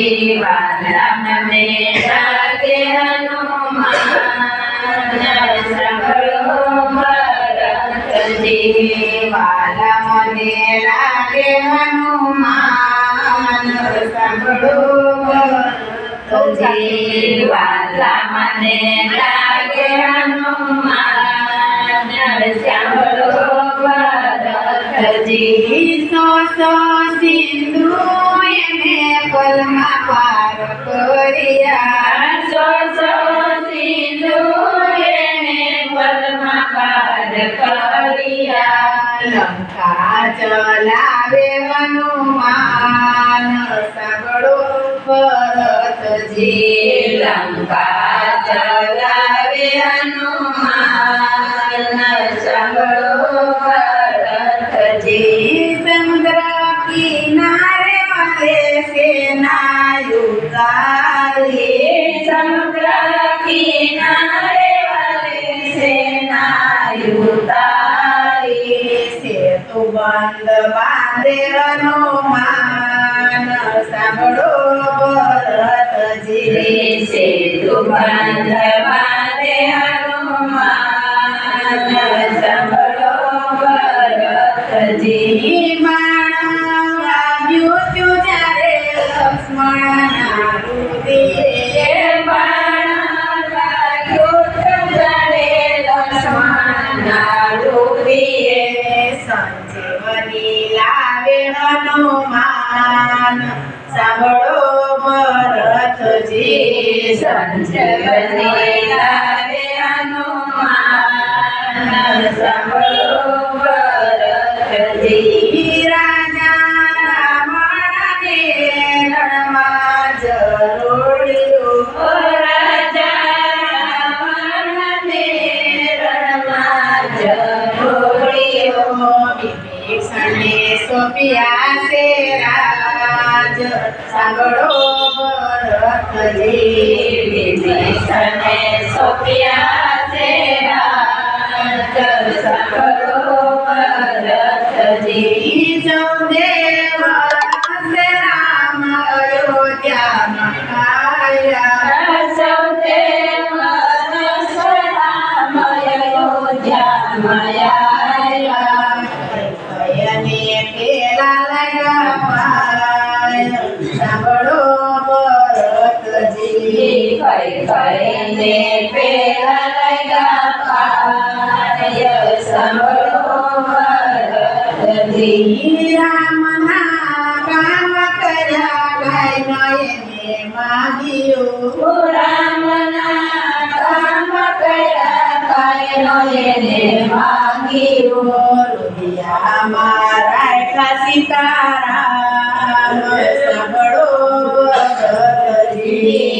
ભરતજી વાલા મને લાગે હનુમાન સાંભળો ભરતજી વાલા મને લાગે હનુમાન સાંભળો લંકા ચલાવે હનુમાન સાંભળો ભરતજી લંકા ચલાવે હનુમાન સાંભળો બંધ બાંધે હનુમાન સાંભળો ભરતજી સેતુ બંધ બાંધે હનુમાન સાંભળો ભરતજી બાણ વાગ્યું તું જ્યારે લક્ષ્મણના રુધિરે બાણ સંજીવની લાવે હનુમાન સાંભળો ભરતજી સંજીવની લાવે હનુમાન સાંભળો વિભીષણે સોંપ્યા છે રાજ. સાંભળો ભરતજી વિભીષણે સોંપ્યા છે રાજ. સાંભળો ભરતજી રામના કામ કર્યા નયને માગ્યું રુદિયા મારા મારા સીતારામ સાંભળો ભરતજી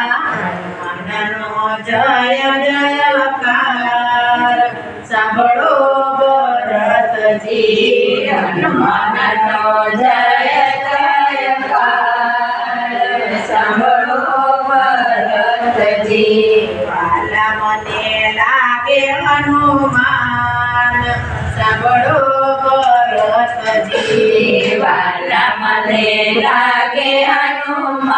હનુમાન સાંભળો ભરતજી વાલા મને લાગે હનુમાન.